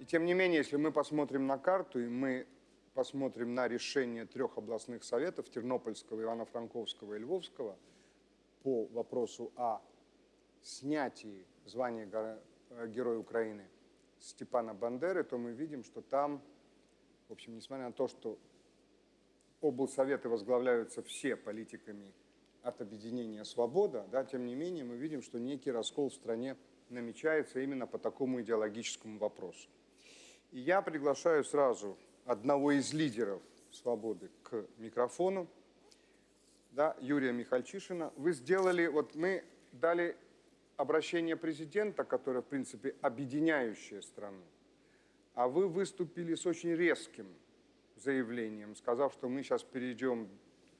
И тем не менее, если мы посмотрим на карту, и мы посмотрим на решение трех областных советов, Тернопольского, Ивано-Франковского и Львовского, по вопросу о снятии звания э, Героя Украины Степана Бандеры, то мы видим, что там, в общем, несмотря на то, что облсоветы возглавляются все политиками от объединения «Свобода», да, тем не менее мы видим, что некий раскол в стране намечается именно по такому идеологическому вопросу. И я приглашаю сразу одного из лидеров «Свободы» к микрофону, да, Юрия Михальчишина. Вы сделали, вот мы дали обращение президента, которое, в принципе, объединяющее страну, а вы выступили с очень резким заявлением, сказав, что мы сейчас перейдем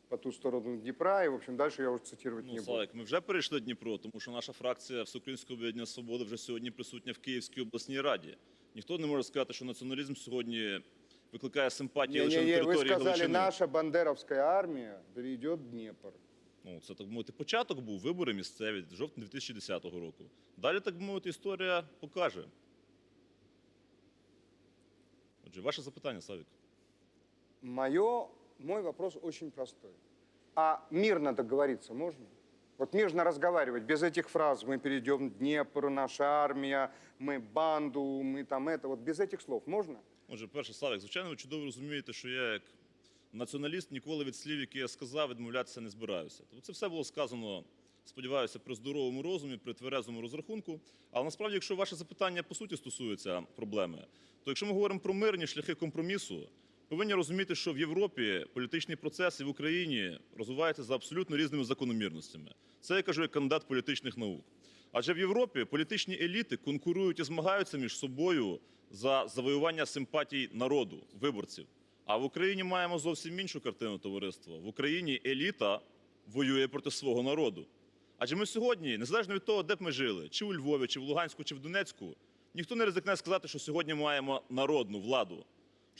по ту сторону Днепра, и, в общем, дальше я уже цитировать не Ну, буду. Славик, ми вже перейшли Дніпро, тому що наша фракція Всеукраїнського об'єднання Свобода вже сьогодні присутня в Київській обласній раді. Ніхто не може сказати, що націоналізм сьогодні викликає симпатію лише на Не-не-не, вы території сказали, Галичини. наша бандеровская армия перейдет Днепр. Ну, це так би мовити, початок був вибори місцеві, жовтень 2010 року. Далі, так би мовити, історія покаже. Отже, ваше запитання, Славік. Мое, мой вопрос очень простой. А мирно договориться можно? Вот мирно разговаривать, без этих фраз «мы перейдем Днепр», «наша армия», «мы банду», «мы там это», вот без этих слов можно? Отже, перше, Славік, звичайно, ви чудово розумієте, що я як націоналіст ніколи від слів, які я сказав, відмовлятися не збираюся. Тобто це все було сказано, сподіваюся, при здоровому розумі, при тверезому розрахунку. Але насправді, якщо ваше запитання по суті стосується проблеми, то якщо ми говоримо про мирні шляхи компромісу, повинні розуміти, що в Європі політичний процес і в Україні розвивається за абсолютно різними закономірностями. Це я кажу як кандидат політичних наук. Адже в Європі політичні еліти конкурують і змагаються між собою за завоювання симпатій народу, виборців. А в Україні маємо зовсім іншу картину товариства. В Україні еліта воює проти свого народу. Адже ми сьогодні, незалежно від того, де б ми жили, чи у Львові, чи в Луганську, чи в Донецьку, ніхто не ризикне сказати, що сьогодні маємо народну владу,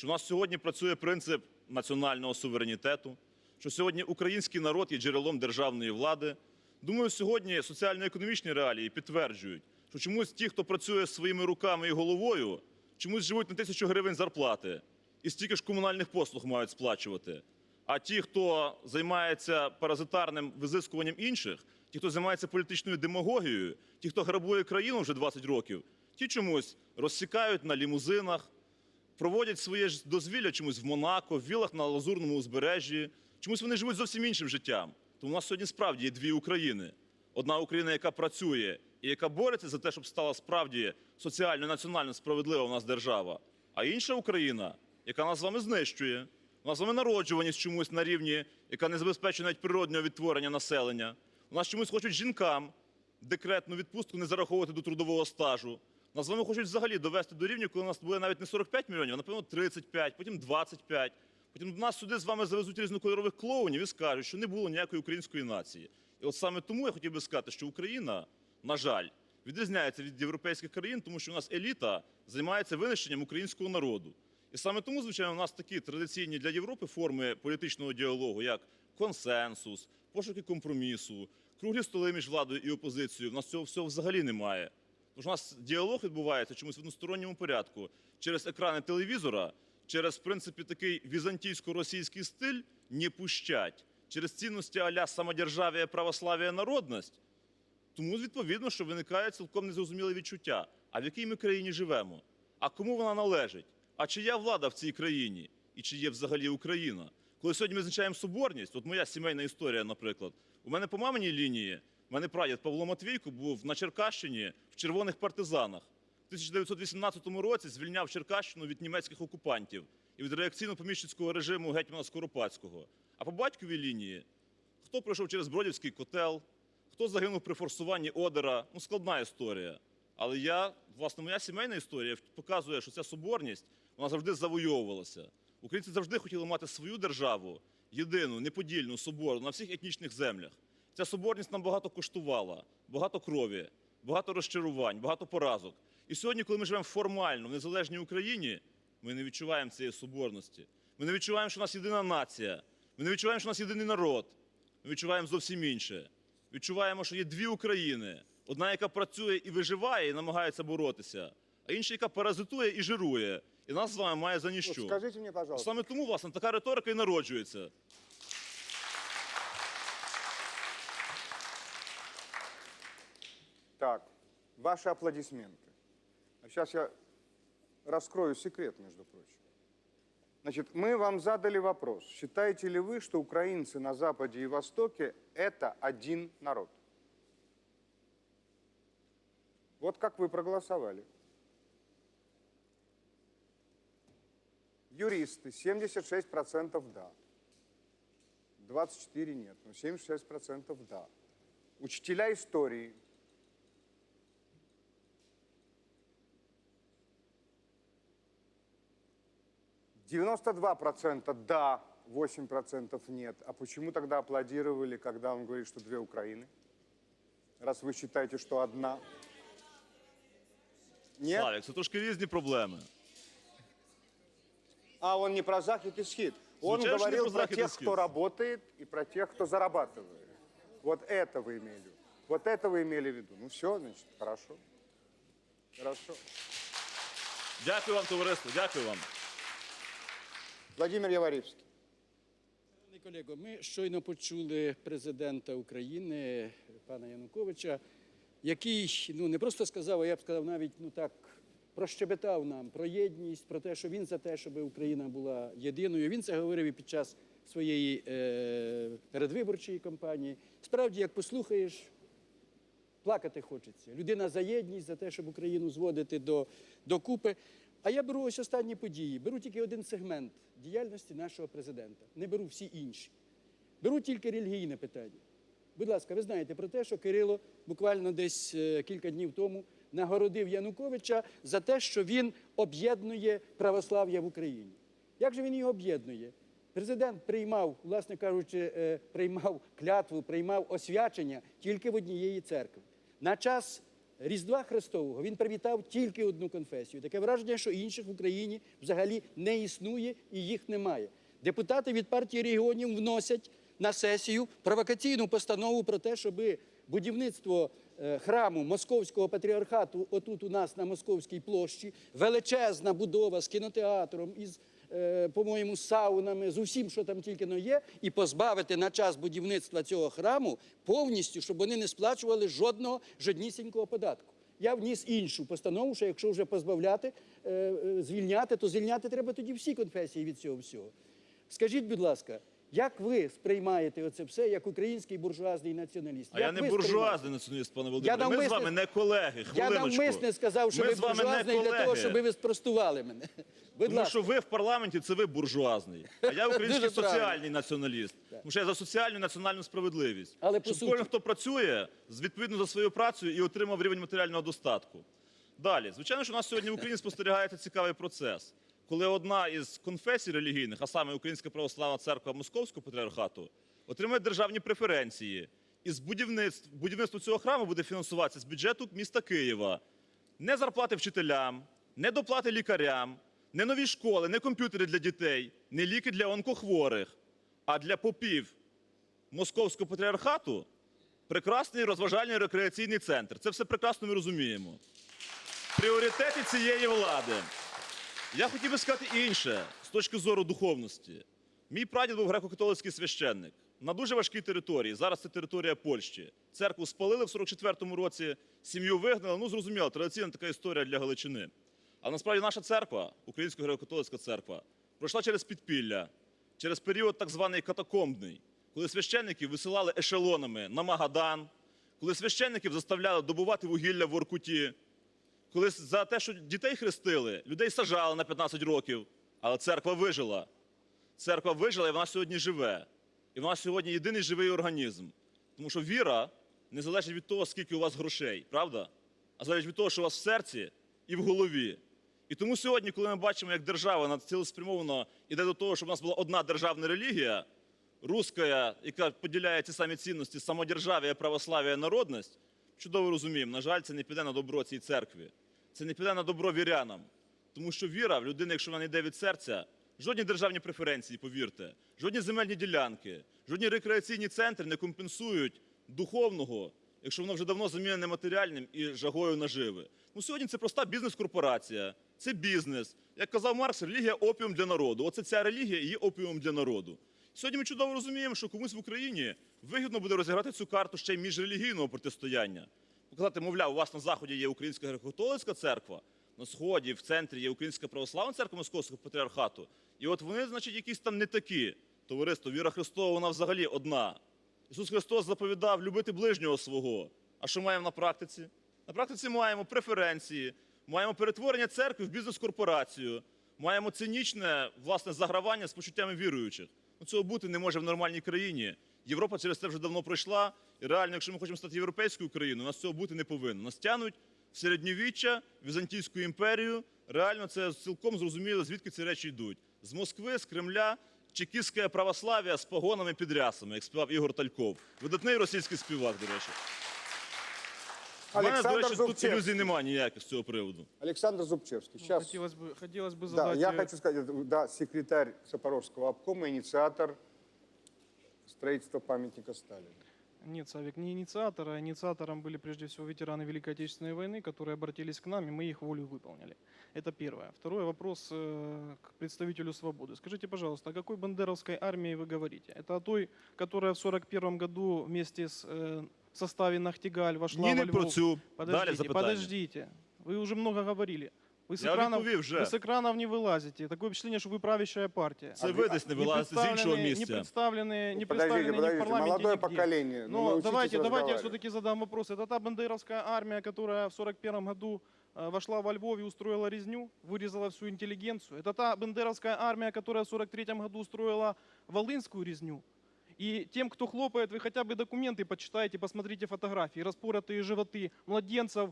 що в нас сьогодні працює принцип національного суверенітету, що сьогодні український народ є джерелом державної влади. Думаю, сьогодні соціально-економічні реалії підтверджують, що чомусь ті, хто працює своїми руками і головою, чомусь живуть на тисячу гривень зарплати і стільки ж комунальних послуг мають сплачувати. А ті, хто займається паразитарним визискуванням інших, ті, хто займається політичною демагогією, ті, хто грабує країну вже 20 років, ті чомусь розсікають на лімузинах, проводять своє дозвілля чомусь в Монако, в вілах на Лазурному узбережжі. Чомусь вони живуть зовсім іншим життям. Тому у нас сьогодні справді є дві України: одна Україна, яка працює і яка бореться за те, щоб стала справді соціально, національно справедлива у нас держава, а інша Україна, яка нас з вами знищує. У нас з вами народжуваність чомусь на рівні, яка не забезпечує навіть природнього відтворення населення. У нас чомусь хочуть жінкам декретну відпустку не зараховувати до трудового стажу. Нас з вами хочуть взагалі довести до рівня, коли у нас буде навіть не 45 мільйонів, а напевно 35, потім 25. Потім до нас сюди з вами завезуть різнокольорових клоунів і скажуть, що не було ніякої української нації. І от саме тому я хотів би сказати, що Україна, на жаль, відрізняється від європейських країн, тому що у нас еліта займається винищенням українського народу. І саме тому, звичайно, у нас такі традиційні для Європи форми політичного діалогу, як консенсус, пошуки компромісу, круглі столи між владою і опозицією. У нас цього всього взагалі немає. Що у нас діалог відбувається чомусь в односторонньому порядку через екрани телевізора, через в принципі такий візантійсько-російський стиль не пущать, через цінності аля самодержав'я, православ'я, народність. Тому відповідно, що виникає цілком незрозуміле відчуття. А в якій ми країні живемо? А кому вона належить? А чия влада в цій країні? І чи є взагалі Україна? Коли сьогодні ми визначаємо соборність, от моя сімейна історія, наприклад, у мене по маминій лінії, мене прадід Павло Матвійко був на Черкащині в червоних партизанах. В 1918 році звільняв Черкащину від німецьких окупантів і від реакційно-поміщицького режиму гетьмана Скоропадського. А по батьковій лінії хто пройшов через Бродівський котел, хто загинув при форсуванні Одера. Ну, складна історія. Але я, власне, моя сімейна історія показує, що ця соборність вона завжди завойовувалася. Українці завжди хотіли мати свою державу, єдину, неподільну, соборну на всіх етнічних землях. Ця соборність нам багато коштувала, багато крові, багато розчарувань, багато поразок. І сьогодні, коли ми живемо формально в незалежній Україні, ми не відчуваємо цієї соборності. Ми не відчуваємо, що у нас єдина нація. Ми не відчуваємо, що у нас єдиний народ. Ми відчуваємо зовсім інше. Відчуваємо, що є дві України: одна, яка працює і виживає, і намагається боротися, а інша, яка паразитує і жирує, і нас з вами має за ніщо. скажите мне, пожалуйста, Саме тому, власне, така риторика і народжується. Так, ваши аплодисменты. А сейчас я раскрою секрет, между прочим. Значит, мы вам задали вопрос. Считаете ли вы, что украинцы на Западе и Востоке – это один народ? Вот как вы проголосовали. Юристы 76% да. 24 нет, но 76% да. Учителя истории 92% да, 8% нет. А почему тогда аплодировали, когда он говорит, что две Украины? Раз вы считаете, что одна. Нет? Славік, це трошки різні проблеми. А он не про захід и схід. Он Звучало, что не говорил про про захід и тех, схід. кто работает, и про тех, кто зарабатывает. Вот это вы имели в виду. Вот это вы имели в виду. Ну все, значит, хорошо. Хорошо. Дякую вам, товариство, дякую вам. Владимир Яворівський. Колего, ми щойно почули президента України пана Януковича, який ну не просто сказав, а я б сказав, навіть ну так прощебетав нам про єдність, про те, що він за те, щоб Україна була єдиною. Він це говорив і під час своєї е, передвиборчої кампанії. Справді, як послухаєш, плакати хочеться. Людина за єдність, за те, щоб Україну зводити до, до купи. А я беру ось останні події. Беру тільки один сегмент діяльності нашого президента. Не беру всі інші. Беру тільки релігійне питання. Будь ласка, ви знаєте про те, що Кирило буквально десь е, кілька днів тому нагородив Януковича за те, що він об'єднує православ'я в Україні. Як же він його об'єднує? Президент приймав, власне кажучи, е, приймав клятву, приймав освячення тільки в однієї церкви. На час Різдва Христового він привітав тільки одну конфесію. Таке враження, що інших в Україні взагалі не існує і їх немає. Депутати від партії регіонів вносять на сесію провокаційну постанову про те, щоб будівництво е, храму Московського патріархату отут у нас на Московській площі, величезна будова з кінотеатром, із, по-моєму, саунами, з усім, що там тільки но є, і позбавити на час будівництва цього храму повністю, щоб вони не сплачували жодного жоднісінького податку. Я вніс іншу постанову, що якщо вже позбавляти, е, е, звільняти, то звільняти треба тоді всі конфесії від цього всього. Скажіть, будь ласка, як ви сприймаєте оце все як український буржуазний націоналіст? А Як я не буржуазний націоналіст, пане Володимире. Ми з вами не колеги. Я навмисне сказав, що Ми ви буржуазний для того, щоб ви спростували мене. Будь Тому ласка. що ви в парламенті це ви буржуазний, а я український соціальний націоналіст. Тому що я за соціальну і національну справедливість. Але щоб суті- кожен, хто працює, відповідно за свою працю і отримав рівень матеріального достатку. Далі, звичайно, що у нас сьогодні в Україні спостерігається цікавий процес, коли одна із конфесій релігійних, а саме Українська православна церква Московського патріархату, отримує державні преференції. І з будівництв, будівництво цього храму буде фінансуватися з бюджету міста Києва. Не зарплати вчителям, не доплати лікарям, не нові школи, не комп'ютери для дітей, не ліки для онкохворих, а для попів московського патріархату прекрасний розважальний рекреаційний центр. Це все прекрасно ми розуміємо. Пріоритети цієї влади. Я хотів би сказати інше з точки зору духовності. Мій прадід був греко-католицький священник на дуже важкій території. Зараз це територія Польщі. Церкву спалили в 44-му році, сім'ю вигнали. Ну, зрозуміло, традиційна така історія для Галичини. А насправді наша церква, Українська греко-католицька церква, пройшла через підпілля, через період так званий катакомбний, коли священників висилали ешелонами на Магадан, коли священників заставляли добувати вугілля в Оркуті, коли за те, що дітей хрестили, людей сажали на 15 років, але церква вижила. Церква вижила, і вона сьогодні живе. І вона сьогодні єдиний живий організм. Тому що віра не залежить від того, скільки у вас грошей, правда? А залежить від того, що у вас в серці і в голові. І тому сьогодні, коли ми бачимо, як держава над- цілеспрямовано йде до того, щоб у нас була одна державна релігія, руська, яка поділяє ті самі цінності, самодержав'я, православ'я, народність, чудово розуміємо. На жаль, це не піде на добро цій церкві. Це не піде на добро вірянам. Тому що віра в людини, якщо вона йде від серця, жодні державні преференції, повірте, жодні земельні ділянки, жодні рекреаційні центри не компенсують духовного якщо воно вже давно замінене матеріальним і жагою наживи? Ну сьогодні це проста бізнес-корпорація, це бізнес. Як казав Маркс, релігія опіум для народу. Оце ця релігія і є опіумом для народу. Сьогодні ми чудово розуміємо, що комусь в Україні вигідно буде розіграти цю карту ще й міжрелігійного протистояння. Показати, мовляв, у вас на заході є Українська греко-католицька церква, на сході, в центрі є Українська православна церква Московського патріархату. І от вони, значить, якісь там не такі. Товариство, віра Христова, вона взагалі одна. Ісус Христос заповідав любити ближнього свого. А що маємо на практиці? На практиці маємо преференції, маємо перетворення церкви в бізнес-корпорацію, маємо цинічне власне загравання з почуттями віруючих. Ну, цього бути не може в нормальній країні. Європа через це вже давно пройшла. І реально, якщо ми хочемо стати європейською країною, нас цього бути не повинно. Нас тянуть в середньовіччя, Візантійську імперію. Реально це цілком зрозуміло, звідки ці речі йдуть. З Москви, з Кремля, чекістське православ'я з погонами підрясами, як співав Ігор Тальков. Видатний російський співак, до речі. У мене, до Олександр речі, тут Зубчевський. ілюзій немає ніяких з цього приводу. Александр Зубчевский. Ну, Сейчас. Хотелось бы, хотелось бы Да, задать... я э, хочу сказать, да, секретарь Запорожского обкома, инициатор строительства памятника Сталину. Нет, Савик, не инициатор, а инициатором были прежде всего ветераны Великой Отечественной войны, которые обратились к нам, и мы их волю выполнили. Это первое. Второй вопрос э, к представителю свободы. Скажите, пожалуйста, о какой бандеровской армии вы говорите? Это о той, которая в 1941 году вместе с э, в составе Нахтигаль вошла Ні, во не Львов? про цю. Далі Подождите, запитання. подождите. Вы уже много говорили. Вы с, Я экранов, відповів вже. вы с экранов не вылазите. Такое впечатление, что вы правящая партия. Це А ви ви- десь не Не вилазите з іншого представлены, не місця. представлены, не подождите, представлены ни в подождите, парламенте, молодое нигде. поколение. ну, Но научитесь давайте, давайте я разговаривать. все-таки задам вопрос. Это та бандеровская армия, которая в 41 году э, вошла во Львов и устроила резню, вырезала всю интеллигенцию. Это та бандеровская армия, которая в 43 году устроила волынскую резню. и тем, кто хлопает, вы хотя бы документы почитайте, посмотрите фотографии, распоротые животы младенцев,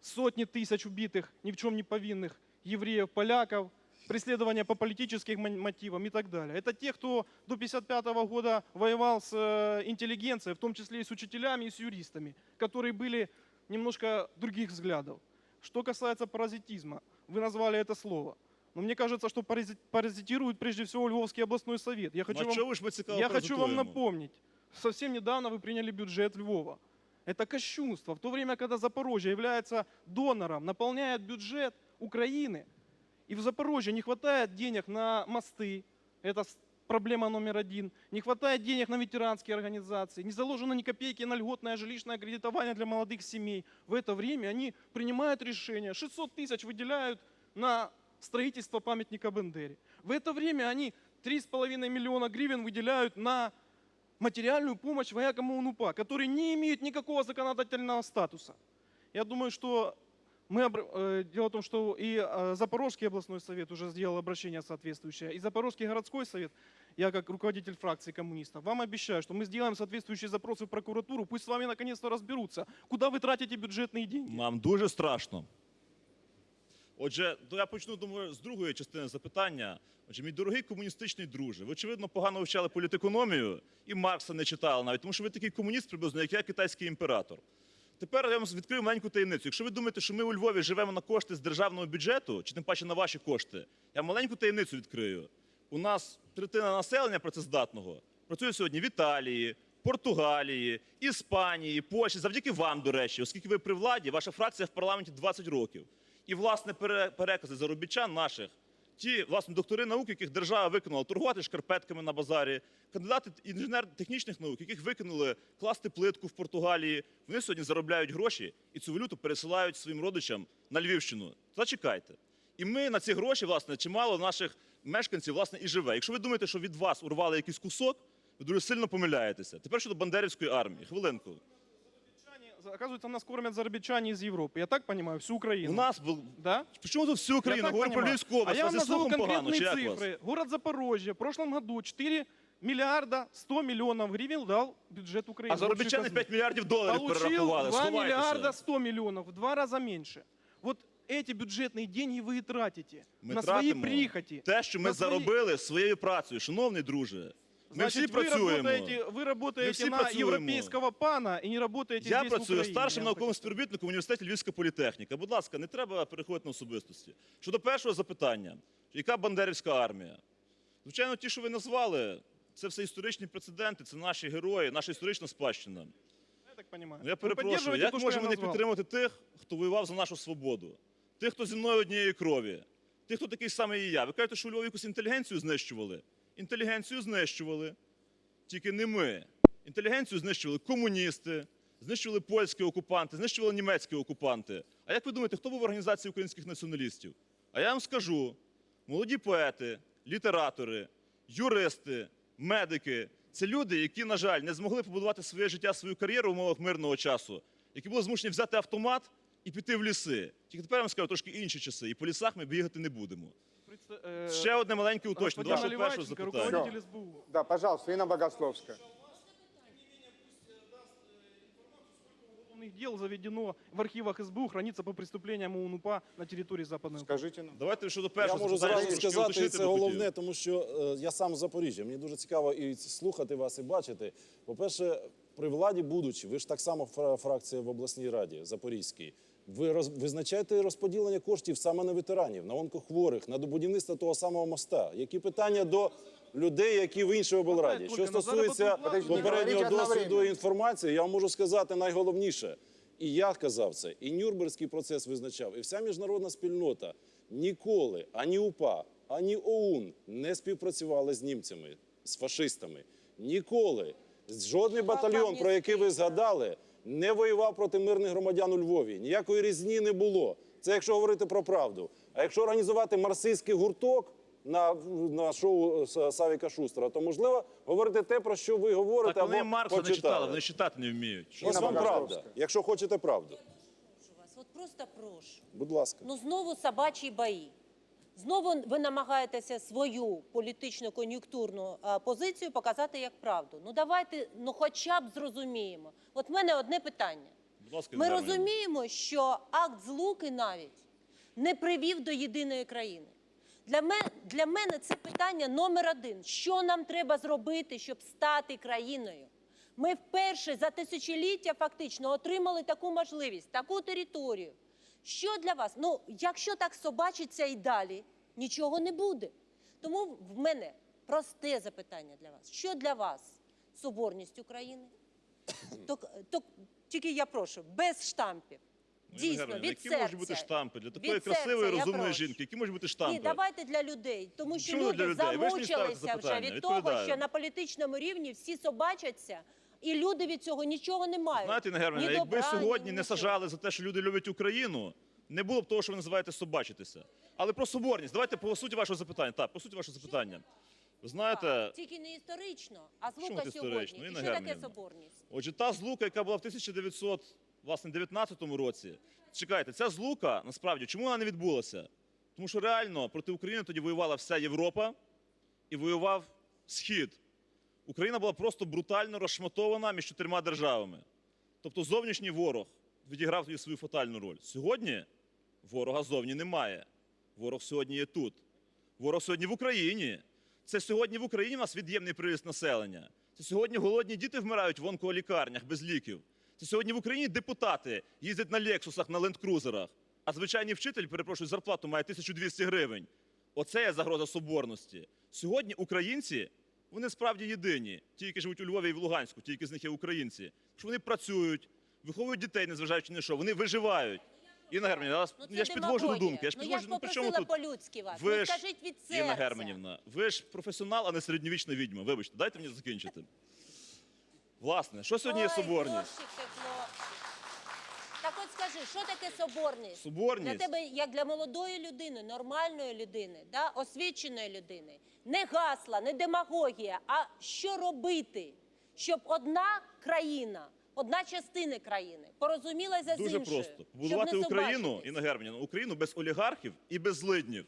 сотни тысяч убитых, ни в чем не повинных евреев, поляков, преследования по политическим мо- мотивам и так далее. Это те, кто до 55 года воевал с э, интеллигенцией, в том числе и с учителями, и с юристами, которые были немножко других взглядов. Что касается паразитизма, вы назвали это слово. Но мне кажется, что парази- паразитирует прежде всего Львовский областной совет. Я хочу а вам я хочу вам напомнить, совсем недавно вы приняли бюджет Львова. Это кощунство. В то время, когда Запорожье является донором, наполняет бюджет Украины, и в Запорожье не хватает денег на мосты, это проблема номер один, не хватает денег на ветеранские организации, не заложено ни копейки на льготное жилищное кредитование для молодых семей. В это время они принимают решение, 600 тысяч выделяют на строительство памятника Бендере. В это время они 3,5 миллиона гривен выделяют на материальную помощь воякам УНУПА, которые не имеют никакого законодательного статуса. Я думаю, что мы, э, дело в том, что и э, Запорожский областной совет уже сделал обращение соответствующее, и Запорожский городской совет, я как руководитель фракции коммунистов, вам обещаю, что мы сделаем соответствующие запросы в прокуратуру, пусть с вами наконец-то разберутся, куда вы тратите бюджетные деньги. Нам дуже страшно. Отже, то я почну думаю, з другої частини запитання. Отже, мій дорогий комуністичний друже, ви очевидно погано вивчали політекономію і Маркса не читали навіть, тому що ви такий комуніст приблизно, як я китайський імператор. Тепер я вам відкрию маленьку таємницю. Якщо ви думаєте, що ми у Львові живемо на кошти з державного бюджету, чи тим паче на ваші кошти, я маленьку таємницю відкрию. У нас третина населення працездатного працює сьогодні в Італії, Португалії, Іспанії, Польщі, завдяки вам, до речі, оскільки ви при владі, ваша фракція в парламенті 20 років. І, власне, пере- перекази заробітчан наших, ті, власне, доктори наук, яких держава виконала торгувати шкарпетками на базарі, кандидати інженер-технічних наук, яких викинули класти плитку в Португалії, вони сьогодні заробляють гроші і цю валюту пересилають своїм родичам на Львівщину. Зачекайте. І ми на ці гроші, власне, чимало наших мешканців, власне, і живе. Якщо ви думаєте, що від вас урвали якийсь кусок, ви дуже сильно помиляєтеся. Тепер щодо Бандерівської армії. Хвилинку Зарабичане- Оказывается, нас кормят зарабичане из Европы. Я так понимаю, всю Украину. У нас був. Да? Чому тут всю Я Україну? так Говорю про понимаю. Львівську область, А я вас вам зі назову слухом погано, конкретные чи як вас? цифры. Город Запорожье в прошлом году 4 миллиарда 100 миллионов гривен дал бюджет Украины. А в общую заробітчани казну. 5 мільярдів доларів Получил перерахували. 2 Сховайтеся. миллиарда 100 миллионов, в два раза меньше. Вот эти бюджетные деньги вы и тратите Ми на свои тратимо прихоти. те, що ми на свої- заробили своєю працею, шановний друже. Ми Значит, всі вы працюємо. работаете, вы работаете всі на працюємо. европейского пана и не работаете Я здесь, в працюю Украине. старшим Я вам науковим хочу співробітником в університеті Львівська політехніка. Будь ласка, не треба переходити на особистості. Щодо першого запитання, яка бандерівська армія? Звичайно, ті, що ви назвали, це все історичні прецеденти, це наші герої, наша історична спадщина. Я так понимаю. Ну, я Вы перепрошую, поддерживаете як то, что можемо я не назвал? підтримати тих, хто воював за нашу свободу? Тих, хто зі мною однієї крові, тих, хто такий самий і я. Ви кажете, що у Львові якусь інтелігенцію знищували? Інтелігенцію знищували. Тільки не ми. Інтелігенцію знищували комуністи, знищували польські окупанти, знищували німецькі окупанти. А як ви думаєте, хто був в організації українських націоналістів? А я вам скажу: молоді поети, літератори, юристи, медики це люди, які, на жаль, не змогли побудувати своє життя, свою кар'єру в умовах мирного часу, які були змушені взяти автомат і піти в ліси. Тільки тепер я вам скажу трошки інші часи, і по лісах ми бігати не будемо. Представ- э, Ще одне маленьке уточнення до господин вашого першого Наливайченко, запитання. руководитель СБУ. Да, пожалуйста, Инна Богословская. Уголовных дел заведено в архивах СБУ, хранится по преступлениям УНУПА на территории Западной Украины. Скажите нам. Давайте щодо Я першого можу запитання, зразу трошки сказати, і уточнити це би хотів. головне, тому що е, я сам з Запоріжжя. Мені дуже цікаво і слухати вас, і бачити. По-перше, при владі будучи, ви ж так само фра- фракція в обласній раді Запорізькій. Ви роз, визначаєте розподілення коштів саме на ветеранів, на онкохворих, на будівництво того самого моста. Які питання до людей, які в іншій облраді? Що стосується плату. Подождіть, попереднього досвіду і інформації, я вам можу сказати найголовніше. І я казав це, і Нюрнберзький процес визначав, і вся міжнародна спільнота ніколи ані УПА, ані ОУН не співпрацювали з німцями, з фашистами. Ніколи. Жодний батальйон, про який ви згадали, не воював проти мирних громадян у Львові. Ніякої різні не було. Це якщо говорити про правду. А якщо організувати марсистський гурток на, на шоу Савіка Шустера, то можливо говорити те, про що ви говорите, Так вони Маркса не читали, вони читати не вміють. Що Ось вам правда, якщо хочете правду. Я прошу вас, от просто прошу. Будь ласка. Ну знову собачі бої. Знову ви намагаєтеся свою політично кон'юнктурну позицію показати як правду. Ну давайте, ну хоча б зрозуміємо. От в мене одне питання. Ласка, Ми розуміємо, що акт злуки навіть не привів до єдиної країни. Для мене, для мене це питання номер один. Що нам треба зробити, щоб стати країною? Ми вперше за тисячоліття фактично отримали таку можливість, таку територію. Що для вас? Ну, якщо так собачиться і далі, нічого не буде. Тому в мене просте запитання для вас. Що для вас соборність України? То, то тільки я прошу, без штампів. Ну, Дійсно, від які серця. можуть бути штампи для такої Від красивої, розумної жінки? Які можуть бути штампи? Ні, давайте для людей, тому що Чому люди людей? Замучилися вже від того, що на політичному рівні всі собачаться, і люди від цього нічого не мають. Знаєте, Інна Германівна, якби добра, ні сьогодні не нічого. сажали за те, що люди люблять Україну, не було б того, що ви називаєте собачитися. Але про соборність. Давайте по суті вашого запитання. Так, по суті вашого запитання. Ви знаєте, Тільки не історично, а Чому злука сьогодні. І Інна що таке Германівна. соборність? Отже, та злука, яка була в 1919 році. Чекайте, ця злука насправді чому вона не відбулася? Тому що реально проти України тоді воювала вся Європа і воював Схід. Україна була просто брутально розшматована між чотирма державами. Тобто зовнішній ворог відіграв тоді свою фатальну роль. Сьогодні ворога зовні немає. Ворог сьогодні є тут. Ворог сьогодні в Україні. Це сьогодні в Україні у нас від'ємний приріст населення. Це сьогодні голодні діти вмирають в онколікарнях без ліків. Це сьогодні в Україні депутати їздять на лексусах, на лендкрузерах, а звичайний вчитель, перепрошую, зарплату має 1200 гривень. Оце є загроза соборності. Сьогодні українці, вони справді єдині, ті, які живуть у Львові і в Луганську, ті, які з них є українці. Що вони працюють, виховують дітей, незважаючи на що, вони виживають. Інна Германівна, Ну, я ж підвожу до думки. Я ж ну, я підвожу, ж ну, при чому попросила тут? по-людськи вас. Ви ну, ж, скажіть від серця. Інна Германівна, ви ж професіонал, а не середньовічна відьма. Вибачте, дайте мені закінчити. Власне, що сьогодні є Ой, соборність? текло. Так от скажи, що таке соборність? Соборність? Для тебе, як для молодої людини, нормальної людини, да, освіченої людини, не гасла, не демагогія, а що робити, щоб одна країна, одна частина країни порозумілася з Дуже іншою. просто. щоб Побудувати не Україну, собачитись. на Германіна, Україну без олігархів і без злиднів.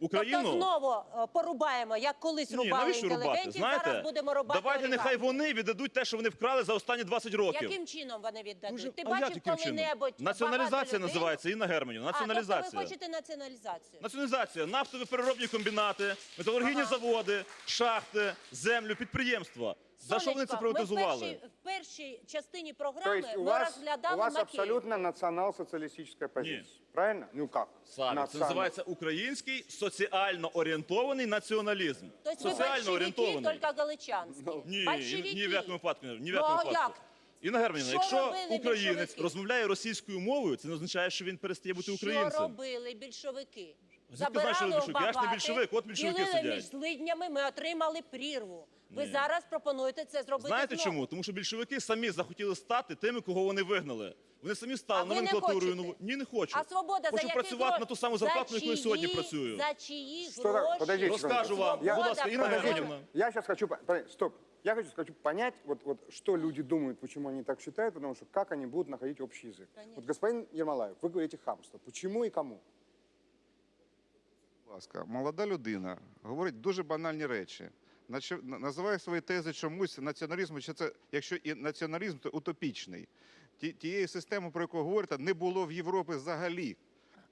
Тобто Україну... знову е, порубаємо, як колись Ні, рубали навіщо рубати? інтелігентів, Знаєте, зараз будемо рубати давайте нехай вони віддадуть те, що вони вкрали за останні 20 років. Яким чином вони віддадуть? Дуже- Ти а як бачив яким чином? коли-небудь Націоналізація людей? називається, Інна Германівна, А, тобто націоналізація. ви хочете націоналізацію? Націоналізація, нафтові переробні комбінати, металургійні заводи, шахти, землю, підприємства. За що вони це приватизували? Ми в першій, в першій частині То програми есть у ми вас, розглядали у вас Макеїв. абсолютно национал-социалистическая позиция. Правильно? Ну как? Саме це Национал. називається український соціально орієнтований націоналізм. Тобто ви Соціально большевики, орієнтований. тільки галичанські. Ні, большевики. ні в якому випадку. Ні в Ну, якому а випадку. як? Інна Германівна, Що якщо робили українець більшовики? розмовляє російською мовою, це не означає, що він перестає бути Що українцем. робили більшовики? А звідки знаєш, що ви Забирали більшовик? Я ж не багатих, більшовик, от більшовики ділили сидять. між злиднями, ми отримали прірву. Ви Ні. зараз пропонуєте це зробити Знаєте знову. чому? Тому що більшовики самі захотіли стати тими, кого вони вигнали. Вони самі стали А ви не номенклатурою хочете? нову. Ні, не хочу. А свобода хочу за працювати які на ту саму зарплату, на яку я сьогодні чиї- працюю. За чиї Что так? гроші? Подождите, Розкажу вам. Я- Будь ласка, Інна Подождите. Германівна. Я сейчас хочу по- стоп. Я хочу, хочу понять, вот, вот, что люди думают, почему они так считают, потому что как они будут находить общий язык. Конечно. Вот, господин Ермолаев, вы говорите хамство. Почему и кому? Будь ласка, молода людина говорить дуже банальні речі. Називає свої тези чомусь націоналізмом, чи це, якщо і націоналізм, то утопічний. Ті, тієї системи, про яку говорите, не було в Європі взагалі.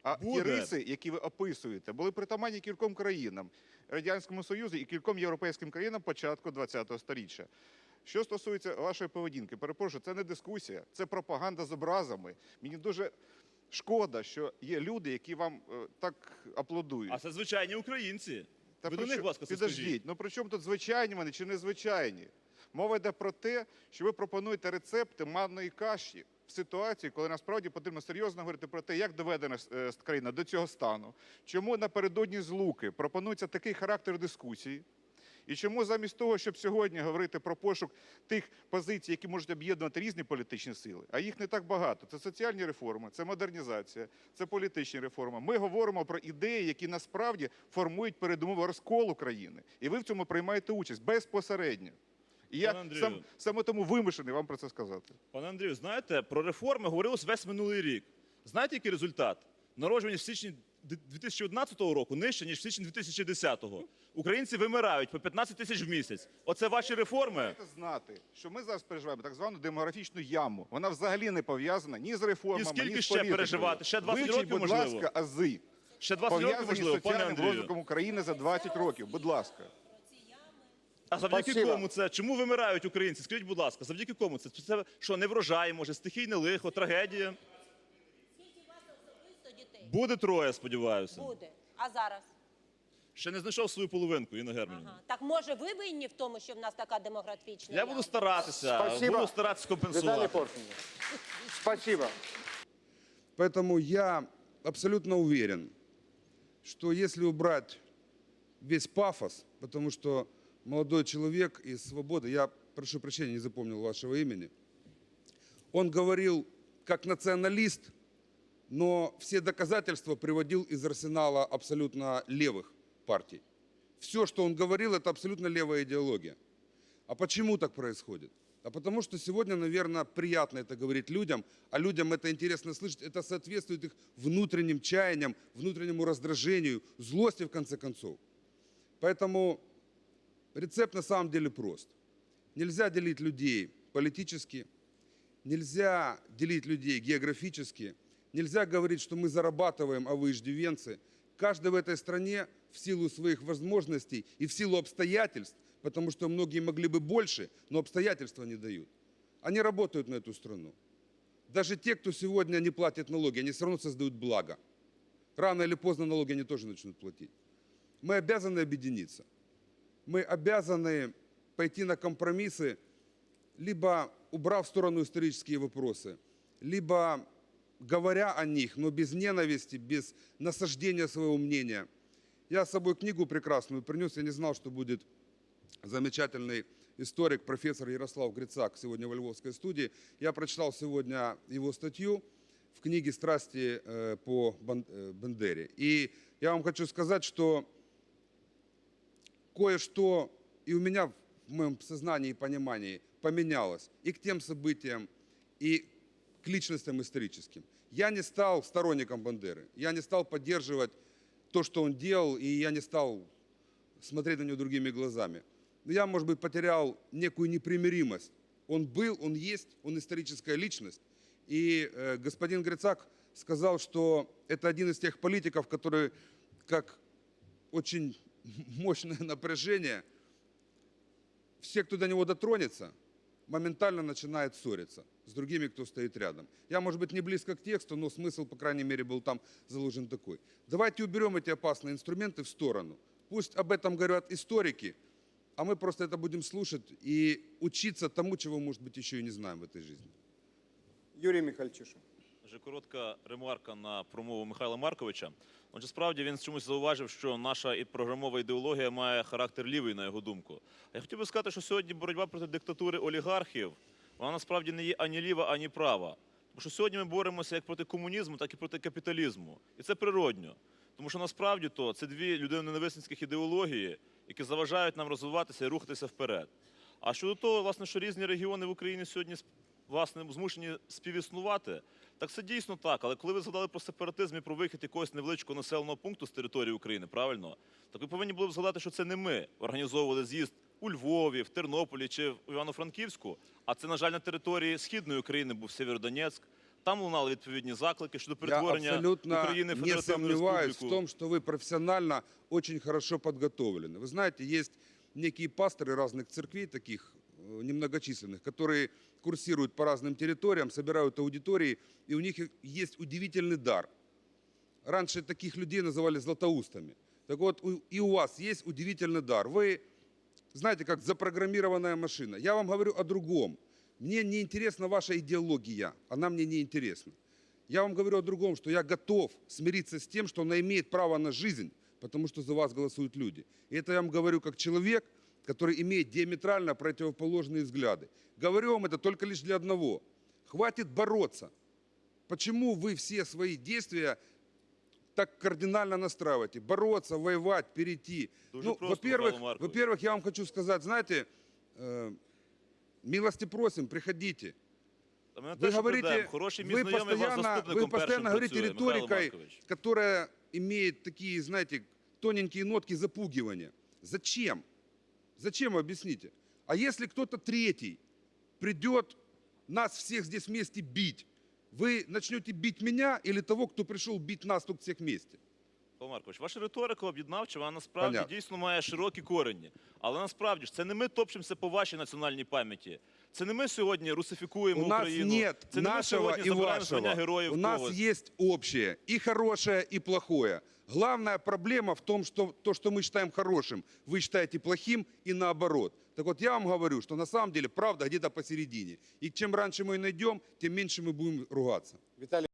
А ті риси, які ви описуєте, були притаманні кільком країнам, Радянському Союзу і кільком європейським країнам початку ХХ століття. Що стосується вашої поведінки, перепрошую, це не дискусія, це пропаганда з образами. Мені дуже шкода, що є люди, які вам е, так аплодують. А це звичайні українці. Та Ви до них, будь ласка, Підождіть, ну при чому тут звичайні вони чи незвичайні? Мова йде про те, що ви пропонуєте рецепти манної каші в ситуації, коли насправді потрібно серйозно говорити про те, як доведена е, країна до цього стану, чому напередодні злуки пропонується такий характер дискусії, і чому замість того, щоб сьогодні говорити про пошук тих позицій, які можуть об'єднувати різні політичні сили, а їх не так багато. Це соціальні реформи, це модернізація, це політичні реформи. Ми говоримо про ідеї, які насправді формують передумови розколу країни. І ви в цьому приймаєте участь безпосередньо. І я Андрію. сам, саме тому вимушений вам про це сказати. Пане Андрію, знаєте, про реформи говорилось весь минулий рік. Знаєте, який результат? Народжуваність в січні 2011 року нижче, ніж в січні 2010-го. Українці вимирають по 15 тисяч в місяць. Оце ваші реформи. Маєте знати, що ми зараз переживаємо так звану демографічну яму. Вона взагалі не пов'язана ні з реформами, І скільки ні з ще політикою. переживати? Ще 20 Вивчіть, років, будь можливо? ласка, ази. Ще 20 років, пов'язані можливо, з пане соціальним Андрію. розвитком України за 20 років. Будь ласка. А завдяки Спасибо. кому це? Чому вимирають українці? Скажіть, будь ласка, завдяки кому це? Це що, не врожай, може, стихійне лихо, трагедія? Скільки у вас особисто дітей? Буде троє, сподіваюся. Буде. А зараз? Ще не знайшов свою половинку, Інна Германівна. Ага. Так може ви винні в тому, що в нас така демографічна Я яма? буду старатися, Спасибо. буду старатися Виталий компенсувати. Поршнев. Спасибо. Поэтому я абсолютно уверен, что если убрать весь пафос, потому что молодой человек из «Свободы», я прошу прощения, не запомнил вашего имени, он говорил как националист, но все доказательства приводил из арсенала абсолютно левых партий. Все, что он говорил, это абсолютно левая идеология. А почему так происходит? А потому что сегодня, наверное, приятно это говорить людям, а людям это интересно слышать, это соответствует их внутренним чаяниям, внутреннему раздражению, злости в конце концов. Поэтому рецепт на самом деле прост. Нельзя делить людей политически, нельзя делить людей географически, нельзя говорить, что мы зарабатываем, а вы иждивенцы. Каждый в этой стране в силу своих возможностей и в силу обстоятельств, потому что многие могли бы больше, но обстоятельства не дают. Они работают на эту страну. Даже те, кто сегодня не платит налоги, они все равно создают благо. Рано или поздно налоги они тоже начнут платить. Мы обязаны объединиться. Мы обязаны пойти на компромиссы, либо убрав в сторону исторические вопросы, либо говоря о них, но без ненависти, без насаждения своего мнения. Я с собой книгу прекрасную принес, я не знал, что будет замечательный историк, профессор Ярослав Грицак сегодня в Львовской студии. Я прочитал сегодня его статью в книге «Страсти э, по Бан- э, Бендере». И я вам хочу сказать, что кое-что и у меня в моем сознании и понимании поменялось и к тем событиям, и к личностям историческим. Я не стал сторонником Бандеры, я не стал поддерживать то, что он делал, и я не стал смотреть на него другими глазами. Но я, может быть, потерял некую непримиримость. Он был, он есть, он историческая личность. И э, господин Грицак сказал, что это один из тех политиков, который, как очень мощное напряжение, все, кто до него дотронется, моментально начинает ссориться с другими, кто стоит рядом. Я, может быть, не близко к тексту, но смысл, по крайней мере, был там заложен такой. Давайте уберем эти опасные инструменты в сторону. Пусть об этом говорят историки, а мы просто это будем слушать и учиться тому, чего, может быть, еще и не знаем в этой жизни. Юрий Михальчишин. Вже коротка ремарка на промову Михайла Марковича. Отже, справді він чомусь зауважив, що наша і програмова ідеологія має характер лівий, на його думку. Я хотів би сказати, що сьогодні боротьба проти диктатури олігархів, вона насправді не є ані ліва, ані права. Тому що сьогодні ми боремося як проти комунізму, так і проти капіталізму. І це природньо. Тому що насправді то це дві людиноненависницьких ідеології, які заважають нам розвиватися і рухатися вперед. А щодо того, власне, що різні регіони в Україні сьогодні власне змушені співіснувати, так це дійсно так. Але коли ви згадали про сепаратизм і про вихід якогось невеличкого населеного пункту з території України, правильно, так ви повинні були б згадати, що це не ми організовували з'їзд у Львові, в Тернополі чи в Івано-Франківську, а це, на жаль, на території східної України був Сєвєродонецьк. Там лунали відповідні заклики щодо Я перетворення абсолютно України в не федеративну сомневаюсь в республіку. том, что вы профессионально очень хорошо подготовлены. Вы знаете, есть некие пасторы разных церквей, таких э, немногочисленных, которые курсируют по разным территориям, собирают аудитории, и у них есть удивительный дар. Раньше таких людей называли златоустами. Так вот, и у вас есть удивительный дар. Вы, знаете, как запрограммированная машина. Я вам говорю о другом. Мне не интересна ваша идеология, она мне не интересна. Я вам говорю о другом, что я готов смириться с тем, что она имеет право на жизнь, потому что за вас голосуют люди. И это я вам говорю как человек, который имеет диаметрально противоположные взгляды. Говорю вам это только лишь для одного. Хватит бороться. Почему вы все свои действия так кардинально настраиваете? Бороться, воевать, перейти. Дуже ну, во-первых, во-первых, я вам хочу сказать, знаете, э, милости просим, приходите. Вы теж говорите. Хороший вы постоянно, вы постоянно говорите працює, риторикой, которая имеет такие, знаете, тоненькие нотки запугивания. Зачем? Зачем, объясните? А если кто-то третий придет нас всех здесь вместе бить, вы начнете бить меня или того, кто пришел бить нас тут всех вместе? Павло Маркович, ваша риторика об'єднавча, вона насправді Понятно. дійсно має широкі корені. Але насправді ж це не ми топчемося по вашій національній пам'яті. Це не ми сьогодні русифікуємо У нас Україну. нет це не ми нашего сьогодні и забираємо вашего. героїв У нас когось. есть общее, и хорошее, и плохое. Главная проблема в том, что то, что мы считаем хорошим, вы считаете плохим, и наоборот. Так вот, я вам говорю, что на самом деле правда где-то посередине. И чем раньше мы ее найдем, тем меньше мы будем ругаться. Виталий